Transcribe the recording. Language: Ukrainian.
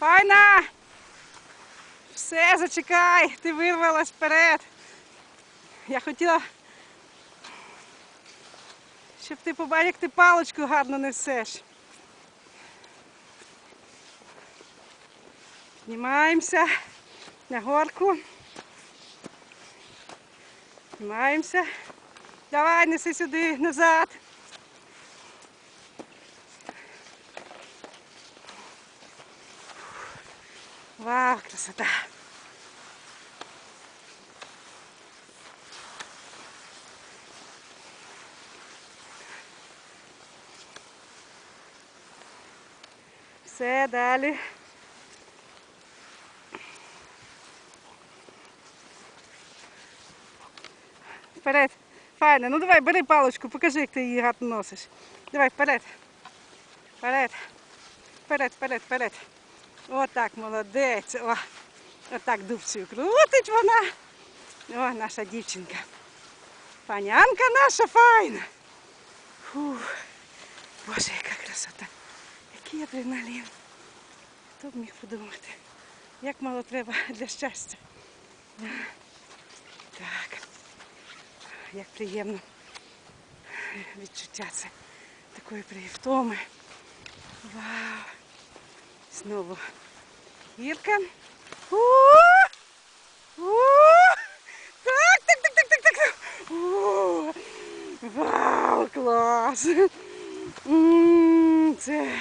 Файна! Все, зачекай, ти вирвалась вперед. Я хотіла, щоб ти побачив, як ти паличку гарно несеш. Піднімаємося на горку. Піднімаємося. Давай, неси сюди, назад. Вау, красота. Все, далі. Вперед. Файно. Ну давай, бери паличку, покажи, як ти її гарно носиш. Давай, вперед. Вперед. Вперед, вперед, вперед. Отак, молодець. Отак дубцею крутить вона. О, наша дівчинка. Панянка наша файна. Фух. Боже, яка красота. Який адреналін. Хто б міг подумати? Як мало треба для щастя. Так. Як приємно відчуття це такої привтоми. Вау. Знову гірка. О! О! Так, так, так, так, так, так. О! Вау, клас! Це.